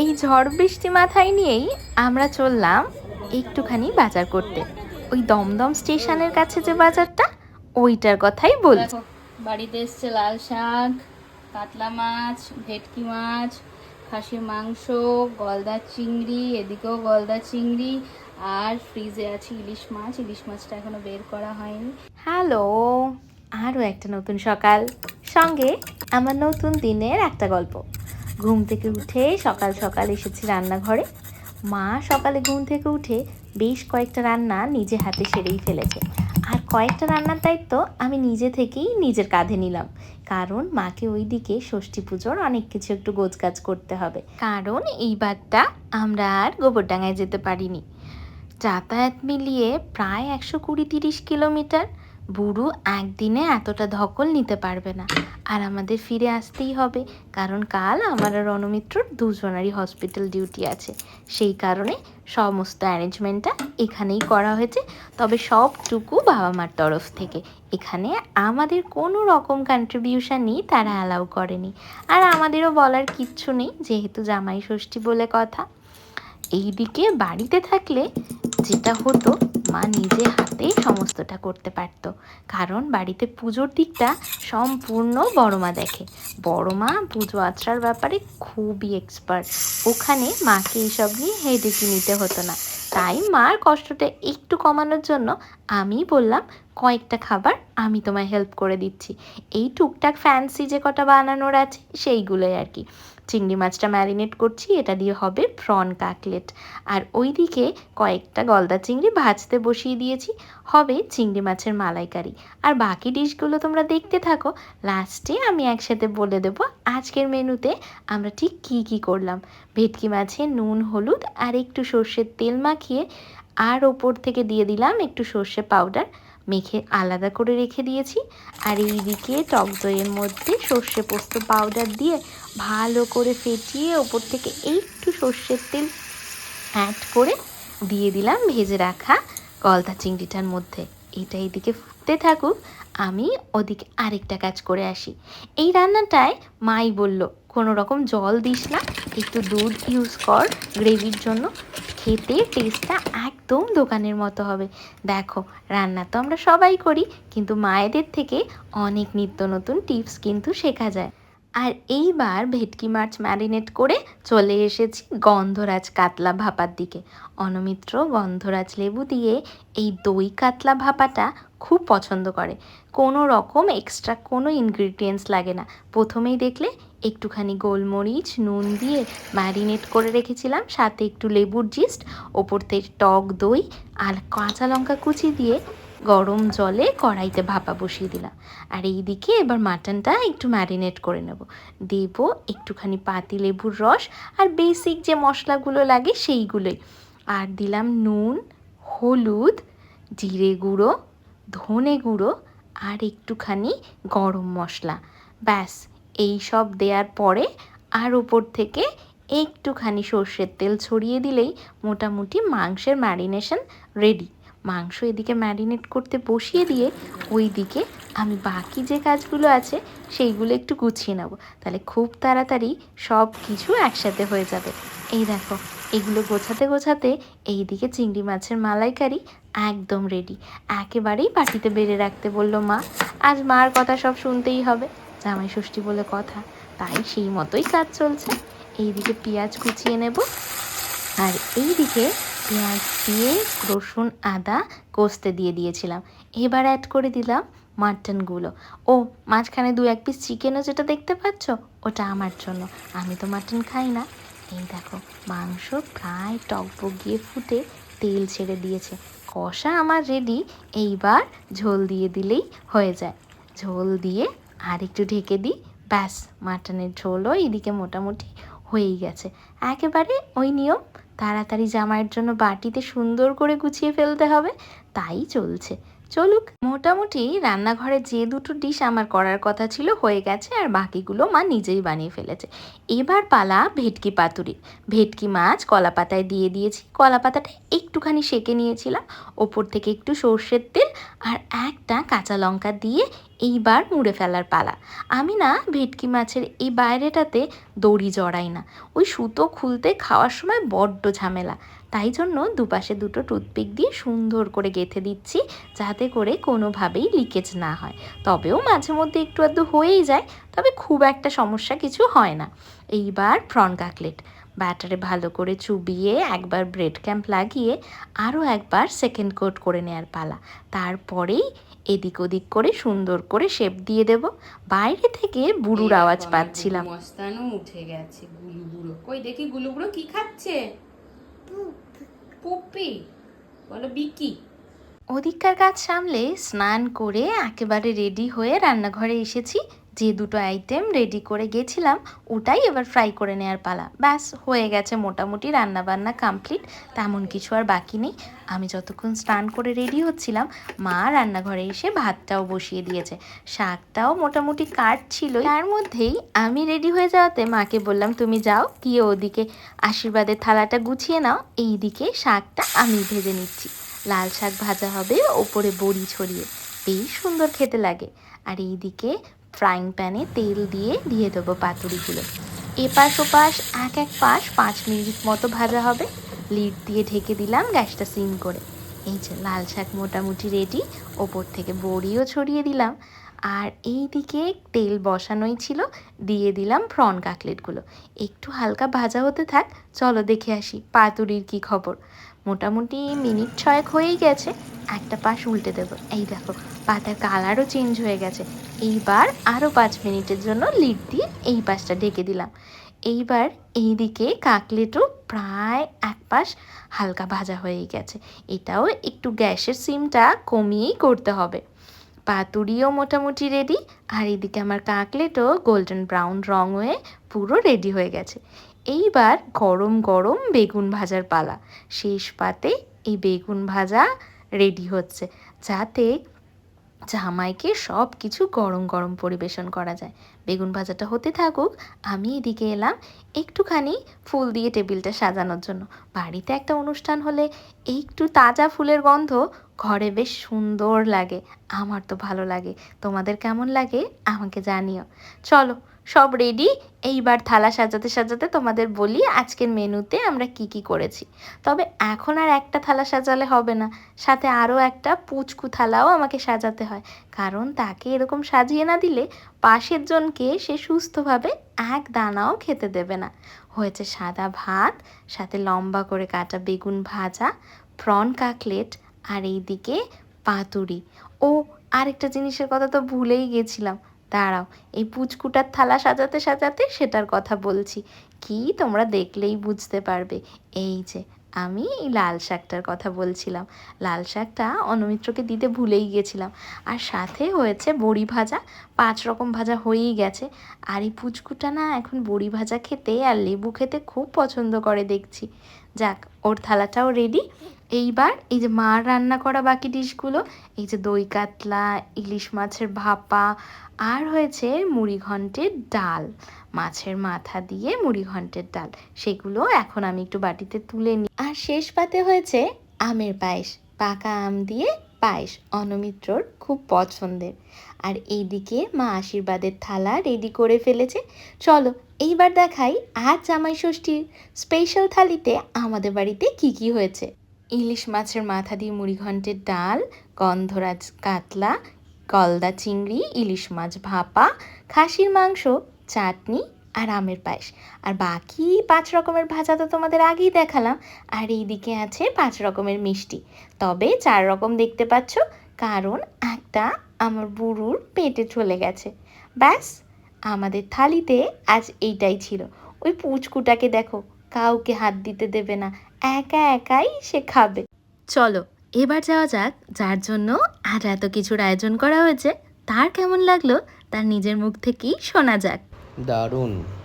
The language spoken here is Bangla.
এই ঝড় বৃষ্টি মাথায় নিয়েই আমরা চললাম একটুখানি বাজার করতে। ওই দমদম স্টেশনের কাছে যে বাজারটা ওইটার কথাই বলছি। বাড়িতে এসছে লাল শাক কাতলা মাছ ভেটকি মাছ খাসির মাংস গলদা চিংড়ি এদিকেও গলদা চিংড়ি আর ফ্রিজে আছে ইলিশ মাছ। ইলিশ মাছটা এখনও বের করা হয়নি। হ্যালো আরও একটা নতুন সকাল। সঙ্গে আমার নতুন দিনের একটা গল্প। ঘুম থেকে উঠে সকাল সকাল এসেছি রান্নাঘরে। মা সকালে ঘুম থেকে উঠে বেশ কয়েকটা রান্না নিজে হাতে সেরেই ফেলেছে। আর কয়েকটা রান্নার দায়িত্ব আমি নিজে থেকেই নিজের কাঁধে নিলাম। কারণ মাকে ওইদিকে ষষ্ঠী পুজোর অনেক কিছু একটু গোছগাছ করতে হবে। কারণ এইবারটা আমরা আর গোবরডাঙ্গায় যেতে পারিনি। যাতায়াত মিলিয়ে প্রায় একশো কুড়ি তিরিশ কিলোমিটার বুড়ো একদিনে এতটা ধকল নিতে পারবে না। আর আমাদের ফিরে আসতেই হবে, কারণ কাল আমার আর রণমিত্রর দুজনারই হসপিটাল ডিউটি আছে। সেই কারণে সমস্ত অ্যারেঞ্জমেন্টটা এখানেই করা হয়েছে। তবে সবটুকু বাবা মার তরফ থেকে। এখানে আমাদের কোনো রকম কন্ট্রিবিউশন কন্ট্রিবিউশনই তারা অ্যালাউ করেনি। আর আমাদেরও বলার কিচ্ছু নেই, যেহেতু জামাই ষষ্ঠী বলে কথা। এইদিকে বাড়িতে থাকলে যেটা হতো মা নিজে হাতে সমস্তটা করতে পারত। কারণ বাড়িতে পুজোর দিকটা সম্পূর্ণ বড় মা দেখে। বড় মা পুজো আচড়ার ব্যাপারে খুবই এক্সপার্ট ওখানে মাকে এইসব নিয়ে হেডেকি নিতে হতো না। তাই মার কষ্টটা একটু কমানোর জন্য আমি বললাম, কয়েকটা খাবার আমি তোমায় হেল্প করে দিচ্ছি। এই টুকটাক ফ্যান্সি যে কটা বানানোর আছে সেইগুলোই আর কি। চিংড়ি মাছটা ম্যারিনেট করছি, এটা দিয়ে হবে প্রন কাকলেট আর ওইদিকে কয়েকটা গলদা চিংড়ি ভাজতে বসিয়ে দিয়েছি, হবে চিংড়ি মাছের মালাইকারি। আর বাকি ডিশগুলো তোমরা দেখতে থাকো। লাস্টে আমি একসাথে বলে দেবো আজকের মেনুতে আমরা ঠিক কী কী করলাম। ভেটকি মাছে নুন, হলুদ আর একটু সর্ষের তেল মাখিয়ে আর ওপর থেকে দিয়ে দিলাম একটু সর্ষে পাউডার মেখে আলাদা করে রেখে দিয়েছি। আর এইদিকে টক দইয়ের মধ্যে সর্ষে পোস্ত পাউডার দিয়ে ভালো করে ফেটিয়ে ওপর থেকে একটু সর্ষের তেল অ্যাড করে দিয়ে দিলাম ভেজে রাখা গলদা চিংড়িটার মধ্যে। এটা এইদিকে ফুটতে থাকুক, আমি ওদিকে আরেকটা কাজ করে আসি। এই রান্নাটায় মাই বলল, কোনো রকম জল দিস না, একটু দুধ ইউজ কর গ্রেভির জন্য। খেতে টেস্টটা একদম দোকানের মতো হবে। দেখো, রান্না তো আমরা সবাই করি, কিন্তু মায়েদের থেকে অনেক নিত্য নতুন টিপস কিন্তু শেখা যায়। আর এইবার ভেটকি মাছ ম্যারিনেট করে চলে এসেছি গন্ধরাজ কাতলা ভাপার দিকে। অনমিত্র গন্ধরাজ লেবু দিয়ে এই দই কাতলা ভাপাটা খুব পছন্দ করে। কোনো রকম এক্সট্রা কোনো ইনগ্রিডিয়েন্টস লাগে না। প্রথমেই দেখলে একটুখানি গোলমরিচ, নুন দিয়ে ম্যারিনেট করে রেখেছিলাম, সাথে একটু লেবুর জিস্ট, ওপর থেকে টক দই আর কাঁচা লঙ্কা কুচি দিয়ে গরম জলে কড়াইতে ভাপা বসিয়ে দিলাম। আর এইদিকে এবার মাটনটা একটু ম্যারিনেট করে নেব। দেব একটুখানি পাতি লেবুর রস আর বেসিক যে মশলাগুলো লাগে সেইগুলোই। আর দিলাম নুন, হলুদ, জিরে গুঁড়ো, ধনে গুঁড়ো আর একটুখানি গরম মশলা। ব্যাস, এই সব দেওয়ার পরে আর ওপর থেকে একটুখানি সর্ষের তেল ছড়িয়ে দিলেই মোটামুটি মাংসের ম্যারিনেশন রেডি মাংস এদিকে ম্যারিনেট করতে বসিয়ে দিয়ে ওই দিকে আমি বাকি যে কাজগুলো আছে সেইগুলো একটু গুছিয়ে নেব। তাহলে খুব তাড়াতাড়ি সব কিছু একসাথে হয়ে যাবে। এই দেখো, এগুলো গোছাতে গোছাতে এই দিকে চিংড়ি মাছের মালাইকারি একদম রেডি একেবারেই বাটিতে বেড়ে রাখতে বলল মা, আজ মার কথা সব শুনতেই হবে, জামাই ষষ্ঠী বলে কথা। তাই সেই মতোই কাজ চলছে। এইদিকে পেঁয়াজ কুচিয়ে নেব। আর এইদিকে পেঁয়াজ দিয়ে রসুন, আদা কষতে দিয়ে দিয়েছিলাম। এবার অ্যাড করে দিলাম মাটনগুলো ও, মাঝখানে দু এক পিস চিকেনও যেটা দেখতে পাচ্ছ, ওটা আমার জন্য। আমি তো মাটন খাই না। এই দেখো, মাংস প্রায় টকবক গিয়ে ফুটে তেল ছেড়ে দিয়েছে। কষা আমার রেডি এইবার ঝোল দিয়ে দিলেই হয়ে যায়। ঝোল দিয়ে আর একটু ঢেকে দিই, ব্যাস মাটনের ঝোলও এদিকে মোটামুটি হয়েই গেছে। একেবারে ওই নিয়ম তাড়াতাড়ি জামাইয়ের জন্য বাটিতে সুন্দর করে গুছিয়ে ফেলতে হবে, তাই চলছে। চলুক, মোটামুটি রান্নাঘরে যে দুটো ডিশ আমার করার কথা ছিল হয়ে গেছে আর বাকিগুলো মা নিজেই বানিয়ে ফেলেছে। এবার পালা ভেটকি পাতুরি। ভেটকি মাছ কলা পাতায় দিয়ে দিয়েছি। কলা পাতাটা একটুখানি সেকে নিয়েছিলাম, ওপর থেকে একটু সর্ষের তেল আর একটা কাঁচা লঙ্কা দিয়ে এইবার মুড়ে ফেলার পালা। আমি না ভেটকি মাছের এই বাইরেটাতে দড়ি জড়াই না। ওই সুতো খুলতে খাওয়ার সময় বড্ড ঝামেলা। তাই জন্য দুপাশে দুটো টুথপিক দিয়ে সুন্দর করে গেঁথে দিচ্ছি যাতে করে কোনোভাবেই লিকেজ না হয়। তবেও মাঝে মধ্যে একটু আধটু হয়েই যায়, তবে খুব একটা সমস্যা কিছু হয় না। এইবার প্রন কাকলেট। ব্যাটারে ভালো করে চুবিয়ে একবার ব্রেড ক্যাম্প লাগিয়ে আরও একবার সেকেন্ড কোট করে নেওয়ার পালা। তারপরেই এদিক ওদিক করে সুন্দর করে শেপ দিয়ে দেব। বাইরে থেকে বুড়ুর আওয়াজ পাচ্ছিলাম। মস্তানো উঠে গেছে গুলু বুড়ো। কই দেখি গুলু বুড়ো কি খাচ্ছে? পুপি। বলো বিকি। ওদিককার কাজ সামলে স্নান করে একেবারে রেডি হয়ে রান্নাঘরে এসেছি। যে দুটো আইটেম রেডি করে গেছিলাম, ওটাই এবার ফ্রাই করে নেওয়ার পালা। ব্যাস, হয়ে গেছে মোটামুটি রান্না বান্না কমপ্লিট তেমন কিছু আর বাকি নেই। আমি যতক্ষণ স্নান করে রেডি হচ্ছিলাম, মা রান্নাঘরে এসে ভাতটাও বসিয়ে দিয়েছে। শাকটাও মোটামুটি কাট ছিল তার মধ্যেই আমি রেডি হয়ে যাওয়াতে মাকে বললাম, তুমি যাও, গিয়ে ওদিকে আশীর্বাদের থালাটা গুছিয়ে নাও। এই দিকে শাকটা আমি ভেজে নিচ্ছি। লাল শাক ভাজা হবে, ওপরে বড়ি ছড়িয়ে। বেশ সুন্দর খেতে লাগে। আর এইদিকে ফ্রাইং প্যানে তেল দিয়ে দিয়ে দেবো পাতুরিগুলো। এপাশ ওপাশ, এক এক পাশ পাঁচ মিনিট মতো ভাজা হবে। লিড দিয়ে ঢেকে দিলাম গ্যাসটা সিম করে। এই যে লাল শাক মোটামুটি রেডি ওপর থেকে বড়িও ছড়িয়ে দিলাম। আর এই দিকে তেল বসানোই ছিল, দিয়ে দিলাম প্রন কাকলেটগুলো একটু হালকা ভাজা হতে থাক, চলো দেখে আসি পাতুরির কি খবর। মোটামুটি মিনিট ছয়েক হয়েই গেছে, একটা পাশ উল্টে দেবো। এই দেখো, পাতার কালারও চেঞ্জ হয়ে গেছে। এইবার আরও পাঁচ মিনিটের জন্য লিড দিয়ে এই পাশটা ঢেকে দিলাম। এইবার এইদিকে কাকলেটও প্রায় এক পাশ হালকা ভাজা হয়েই গেছে। এটাও একটু গ্যাসের সিমটা কমিয়েই করতে হবে। পাতুরিও মোটামুটি রেডি আর এদিকে আমার কাকলেটও গোল্ডেন ব্রাউন রং হয়ে পুরো রেডি হয়ে গেছে। এইবার গরম গরম বেগুন ভাজার পালা। শেষ পাতে এই বেগুন ভাজা রেডি হচ্ছে, যাতে জামাইকে সব কিছু গরম গরম পরিবেশন করা যায়। বেগুন ভাজাটা হতে থাকুক, আমি এদিকে এলাম একটুখানি ফুল দিয়ে টেবিলটা সাজানোর জন্য। বাড়িতে একটা অনুষ্ঠান হলে একটু তাজা ফুলের গন্ধ ঘরে বেশ সুন্দর লাগে, আমার তো ভালো লাগে। তোমাদের কেমন লাগে আমাকে জানিও। চলো সব রেডি এইবার থালা সাজাতে সাজাতে তোমাদের বলি, আজকের মেনুতে আমরা কি কি করেছি। তবে এখন আর একটা থালা সাজালে হবে না। সাথে আরও একটা পুচকু থালাও আমাকে সাজাতে হয়। কারণ তাকে এরকম সাজিয়ে না দিলে পাশের জনকে সে সুস্থভাবে এক দানাও খেতে দেবে না। হয়েছে সাদা ভাত, সাথে লম্বা করে কাটা বেগুন ভাজা, প্রন কাকলেট আর এইদিকে পাতুরি। ও, আরেকটা জিনিসের কথা তো ভুলেই গেছিলাম। দাঁড়াও, এই পুচকুটার থালা সাজাতে সাজাতে সেটার কথা বলছি। কি তোমরা দেখলেই বুঝতে পারবে। এই যে, আমি এই লাল শাকটার কথা বলছিলাম। লাল শাকটা অনমিত্রকে দিতে ভুলেই গেছিলাম। আর সাথে হয়েছে বড়ি ভাজা, পাঁচ রকম ভাজা হয়েই গেছে। আর এই পুচকুটা না এখন বড়ি ভাজা খেতে আর লেবু খেতে খুব পছন্দ করে দেখছি। যাক, ওর থালাটাও রেডি এইবার এই যে মার রান্না করা বাকি ডিশগুলো, এই যে দই কাতলা, ইলিশ মাছের ভাপা, আর হয়েছে মুড়ি ঘন্টের ডাল, মাছের মাথা দিয়ে মুড়ি ঘন্টের ডাল। সেগুলো এখন আমি একটু বাটিতে তুলে নিই আর শেষ পাতে হয়েছে আমের পায়েস, পাকা আম দিয়ে পায়েস অনমিত্রর খুব পছন্দের। আর এইদিকে মা আশীর্বাদের থালা রেডি করে ফেলেছে। চলো, এইবার দেখাই আজ জামাই ষষ্ঠীর স্পেশাল থালিতে আমাদের বাড়িতে কি কি হয়েছে। ইলিশ মাছের মাথা দিয়ে মুড়িঘণ্টের ডাল, গন্ধরাজ কাতলা, গলদা চিংড়ি, ইলিশ মাছ ভাপা, খাসির মাংস, চাটনি আর আমের পায়েস। আর বাকি পাঁচ রকমের ভাজা তো তোমাদের আগেই দেখালাম। আর এইদিকে আছে পাঁচ রকমের মিষ্টি। তবে চার রকম দেখতে পাচ্ছ, কারণ একটা আমার বুড়ুর পেটে চলে গেছে। ব্যাস, আমাদের থালিতে আজ এইটাই ছিল। ওই পুচকুটাকে দেখো, কাউকে হাত দিতে দেবে না, একা একাই সে খাবে। চলো, এবার যাওয়া যাক, যার জন্য আর এত কিছুর আয়োজন করা হয়েছে। তার কেমন লাগল, তার নিজের মুখ থেকেই শোনা যাক। দারুণ।